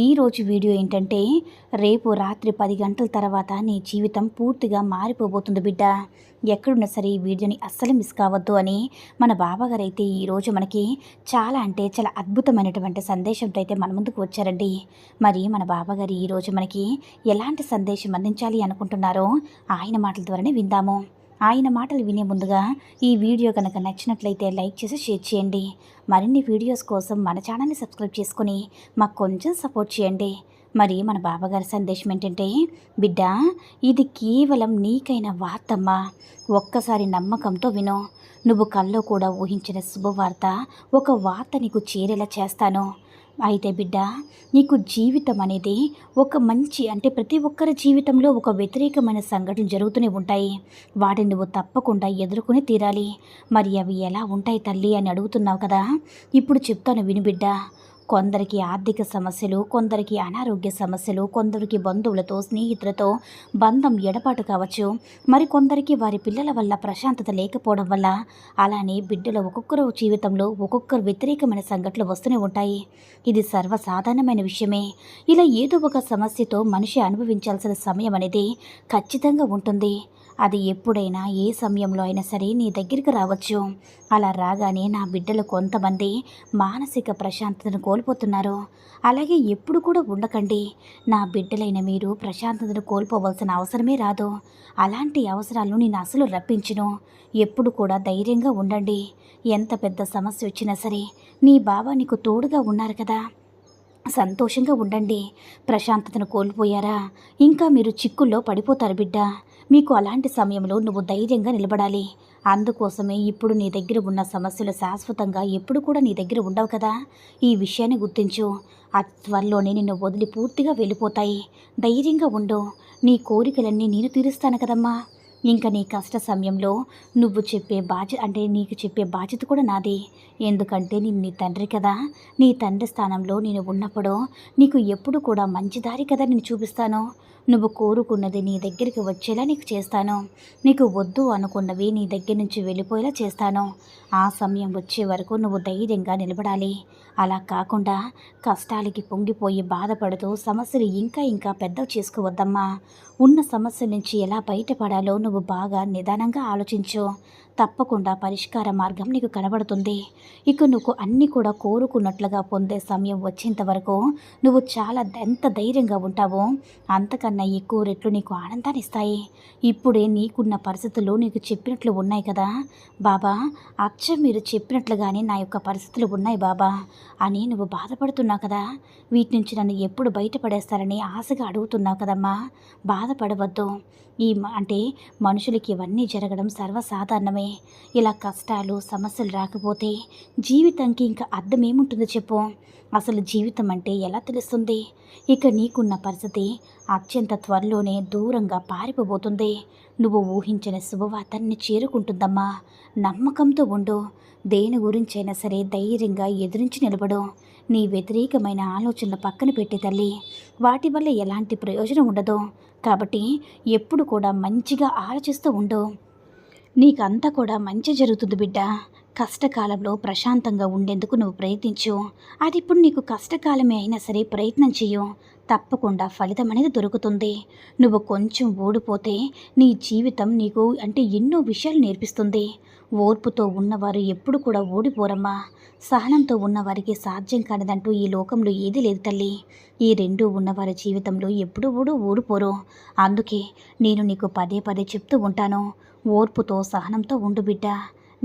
ఈరోజు వీడియో ఏంటంటే రేపు రాత్రి పది గంటల తర్వాత నీ జీవితం పూర్తిగా మారిపోబోతుంది బిడ్డ. ఎక్కడున్నా సరే ఈ వీడియోని అస్సలు మిస్ కావద్దు అని మన బాబాగారు అయితే ఈరోజు మనకి చాలా అంటే చాలా అద్భుతమైనటువంటి సందేశంతో అయితే మన ముందుకు వచ్చారండి. మరి మన బాబాగారు ఈరోజు మనకి ఎలాంటి సందేశం అందించాలి అనుకుంటున్నారో ఆయన మాటల ద్వారానే విందాము. ఆయన మాటలు వినే ముందుగా ఈ వీడియో కనుక నచ్చినట్లయితే లైక్ చేసి షేర్ చేయండి. మరిన్ని వీడియోస్ కోసం మన ఛానల్ని సబ్స్క్రైబ్ చేసుకుని మాకు కొంచెం సపోర్ట్ చేయండి. మరి మన బాబాగారి సందేశం ఏంటంటే బిడ్డ ఇది కేవలం నీకైన వార్తమ్మా. ఒక్కసారి నమ్మకంతో విను. నువ్వు కల్లో కూడా ఊహించిన శుభవార్త ఒక వార్త నీకు చేరేలా చేస్తాను. అయితే బిడ్డ నీకు జీవితం అనేది ఒక మంచి అంటే ప్రతి ఒక్కరి జీవితంలో ఒక వ్యతిరేకమైన సంఘటనలు జరుగుతూనే ఉంటాయి. వాటిని నువ్వు తప్పకుండా ఎదుర్కొని తీరాలి. మరి అవి ఎలా ఉంటాయి తల్లి అని అడుగుతున్నావు కదా? ఇప్పుడు చెప్తాను విను బిడ్డ. కొందరికి ఆర్థిక సమస్యలు కొందరికి అనారోగ్య సమస్యలు కొందరికి బంధువులతో స్నేహితులతో బంధం ఎడపాటు కావచ్చు. మరి కొందరికి వారి పిల్లల వల్ల ప్రశాంతత లేకపోవడం వల్ల అలానే బిడ్డల ఒక్కొక్కరు జీవితంలో ఒక్కొక్కరు వ్యతిరేకమైన సంఘటనలు వస్తూనే ఉంటాయి. ఇది సర్వసాధారణమైన విషయమే. ఇలా ఏదో ఒక సమస్యతో మనిషి అనుభవించాల్సిన సమయం అనేది ఖచ్చితంగా ఉంటుంది. అది ఎప్పుడైనా ఏ సమయంలో అయినా సరే నీ దగ్గరికి రావచ్చు. అలా రాగానే నా బిడ్డలు కొంతమంది మానసిక ప్రశాంతతను కోల్పోతున్నారు. అలాగే ఎప్పుడు కూడా ఉండకండి. నా బిడ్డలైన మీరు ప్రశాంతతను కోల్పోవలసిన అవసరమే రాదు. అలాంటి అవసరాలను నేను అసలు రప్పించును. ఎప్పుడు కూడా ధైర్యంగా ఉండండి. ఎంత పెద్ద సమస్య వచ్చినా సరే నీ బాబా నీకు తోడుగా ఉన్నారు కదా. సంతోషంగా ఉండండి. ప్రశాంతతను కోల్పోయారా? ఇంకా మీరు చిక్కుల్లో పడిపోతారు బిడ్డ. మీకు అలాంటి సమయంలో నువ్వు ధైర్యంగా నిలబడాలి. అందుకోసమే ఇప్పుడు నీ దగ్గర ఉన్న సమస్యలు శాశ్వతంగా ఎప్పుడు కూడా నీ దగ్గర ఉండవు కదా. ఈ విషయాన్ని గుర్తించు. ఆ త్వరలోనే నిన్ను వదిలి పూర్తిగా వెళ్ళిపోతాయి. ధైర్యంగా ఉండు. నీ కోరికలన్నీ నేను తీరుస్తాను కదమ్మా. ఇంకా నీ కష్ట సమయంలో నువ్వు చెప్పే బాధ్యత అంటే నీకు చెప్పే బాధ్యత కూడా నాది. ఎందుకంటే నేను నీ తండ్రి కదా. నీ తండ్రి స్థానంలో నేను ఉన్నప్పుడు నీకు ఎప్పుడు కూడా మంచి దారి కదా నేను చూపిస్తాను. నువ్వు కోరుకున్నది నీ దగ్గరికి వచ్చేలా నీకు చేస్తాను. నీకు వద్దు అనుకున్నవి నీ దగ్గర నుంచి వెళ్ళిపోయేలా చేస్తాను. ఆ సమయం వచ్చే వరకు నువ్వు ధైర్యంగా నిలబడాలి. అలా కాకుండా కష్టాలకి పొంగిపోయి బాధపడుతూ సమస్యలు ఇంకా ఇంకా పెద్దవి చేసుకోవద్దమ్మా. ఉన్న సమస్య నుంచి ఎలా బయటపడాలో నువ్వు బాగా నిదానంగా ఆలోచించు. తప్పకుండా పరిష్కార మార్గం నీకు కనబడుతుంది. ఇక నువ్వు అన్నీ కూడా కోరుకున్నట్లుగా పొందే సమయం వచ్చేంత వరకు నువ్వు చాలా ఎంత ధైర్యంగా ఉంటావో అంతకన్నా ఎక్కువ రెట్లు నీకు ఆనందాన్ని ఇస్తాయి. ఇప్పుడే నీకున్న పరిస్థితులు నీకు చెప్పినట్లు ఉన్నాయి కదా. బాబా అచ్చం మీరు చెప్పినట్లుగానే నా యొక్క పరిస్థితులు ఉన్నాయి బాబా అని నువ్వు బాధపడుతున్నావు కదా. వీటి నుంచి నన్ను ఎప్పుడు బయటపడేస్తారని ఆశగా అడుగుతున్నావు కదమ్మా. బాధపడవద్దు. ఈ అంటే మనుషులకి ఇవన్నీ జరగడం సర్వసాధారణమే. ఇలా కష్టాలు సమస్యలు రాకపోతే జీవితానికి ఇంకా అర్థం ఏముంటుందో చెప్పు. అసలు జీవితం అంటే ఎలా తెలుస్తుంది? ఇక నీకున్న పరిస్థితి అత్యంత త్వరలోనే దూరంగా పారిపోబోతుంది. నువ్వు ఊహించిన శుభవార్తని చేరుకుంటుందమ్మా. నమ్మకంతో ఉండు. దేని గురించైనా సరే ధైర్యంగా ఎదురించి నిలబడు. నీ వ్యతిరేకమైన ఆలోచనలు పక్కన పెట్టి తల్లి. వాటి వల్ల ఎలాంటి ప్రయోజనం ఉండదు. కాబట్టి ఎప్పుడు కూడా మంచిగా ఆలోచిస్తూ ఉండు. నీకంతా కూడా మంచి జరుగుతుంది బిడ్డ. కష్టకాలంలో ప్రశాంతంగా ఉండేందుకు నువ్వు ప్రయత్నించు. అది ఇప్పుడు నీకు కష్టకాలమే అయినా సరే ప్రయత్నం చెయ్యు. తప్పకుండా ఫలితం అనేది దొరుకుతుంది. నువ్వు కొంచెం ఓడిపోతే నీ జీవితం నీకు అంటే ఎన్నో విషయాలు నేర్పిస్తుంది. ఓర్పుతో ఉన్నవారు ఎప్పుడు కూడా ఓడిపోరమ్మా. సహనంతో ఉన్నవారికి సాధ్యం కానిదంటూ ఈ లోకంలో ఏది లేదు తల్లి. ఈ రెండు ఉన్నవారి జీవితంలో ఎప్పుడు కూడా ఓడిపోరు. అందుకే నేను నీకు పదే పదే చెప్తూ ఉంటాను. ఓర్పుతో సహనంతో ఉండు బిడ్డ.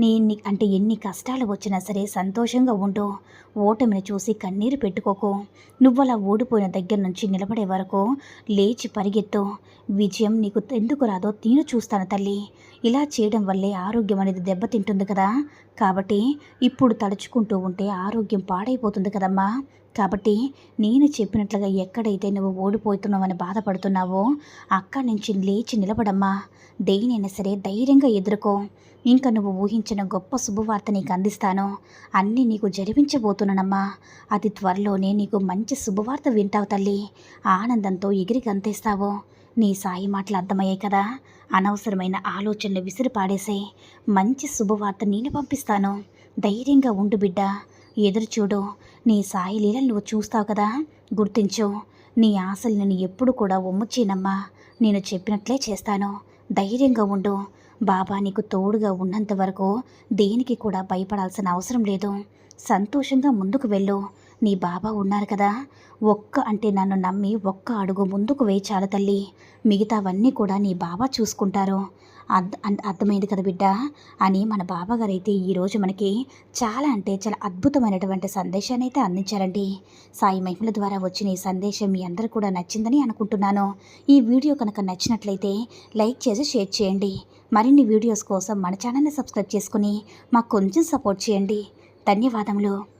నీ అంటే ఎన్ని కష్టాలు వచ్చినా సరే సంతోషంగా ఉండు. ఓటమిని చూసి కన్నీరు పెట్టుకోకు. నువ్వలా ఓడిపోయిన దగ్గర నుంచి నిలబడే వరకు లేచి పరిగెత్తు. విజయం నీకు ఎందుకు రాదో నేను చూస్తాను తల్లి. ఇలా చేయడం వల్లే ఆరోగ్యం అనేది దెబ్బతింటుంది కదా. కాబట్టి ఇప్పుడు తలుచుకుంటూ ఉంటే ఆరోగ్యం పాడైపోతుంది కదమ్మా. కాబట్టి నేను చెప్పినట్లుగా ఎక్కడైతే నువ్వు ఓడిపోతున్నావని బాధపడుతున్నావో అక్కడి నుంచి లేచి నిలబడమ్మా. దేనైనా సరే ధైర్యంగా ఎదుర్కో. ఇంకా నువ్వు ఊహించిన గొప్ప శుభవార్త నీకు అందిస్తాను. అన్నీ నీకు జరిపించబోతున్నానమ్మా. అది త్వరలోనే నీకు మంచి శుభవార్త వింటావు తల్లి. ఆనందంతో ఎగిరి గంతేస్తావు. నీ సాయి మాటలు అర్థమయ్యాయి కదా. అనవసరమైన ఆలోచనలు విసిరి పాడేసే మంచి శుభవార్త నేను పంపిస్తాను. ధైర్యంగా ఉండు బిడ్డ. ఎదురు చూడు. నీ సాయి నువ్వు చూస్తావు కదా? గుర్తించు. నీ ఆశలు నేను ఎప్పుడు కూడా ఒమ్ముచ్చేనమ్మా నేను చెప్పినట్లే చేస్తాను. ధైర్యంగా ఉండు. బాబా నీకు తోడుగా ఉన్నంత వరకు దేనికి కూడా భయపడాల్సిన అవసరం లేదు. సంతోషంగా ముందుకు వెళ్ళు. నీ బాబా ఉన్నారు కదా. ఒక్క అంటే నన్ను నమ్మి ఒక్క అడుగు ముందుకు వేయి చాలు తల్లి. మిగతావన్నీ కూడా నీ బాబా చూసుకుంటారు. అర్థ అన్- అర్థమైంది కదా బిడ్డ అని మన బాబాగారు అయితే ఈరోజు మనకి చాలా అంటే చాలా అద్భుతమైనటువంటి సందేశాన్ని అయితే అందించారండి. సాయి మహిమల ద్వారా వచ్చిన ఈ సందేశం మీ అందరూ కూడా నచ్చిందని అనుకుంటున్నాను. ఈ వీడియో కనుక నచ్చినట్లయితే లైక్ చేసి షేర్ చేయండి. మరిన్ని వీడియోస్ కోసం మన ఛానల్ని సబ్స్క్రైబ్ చేసుకుని మాకు కొంచెం సపోర్ట్ చేయండి. ధన్యవాదములు.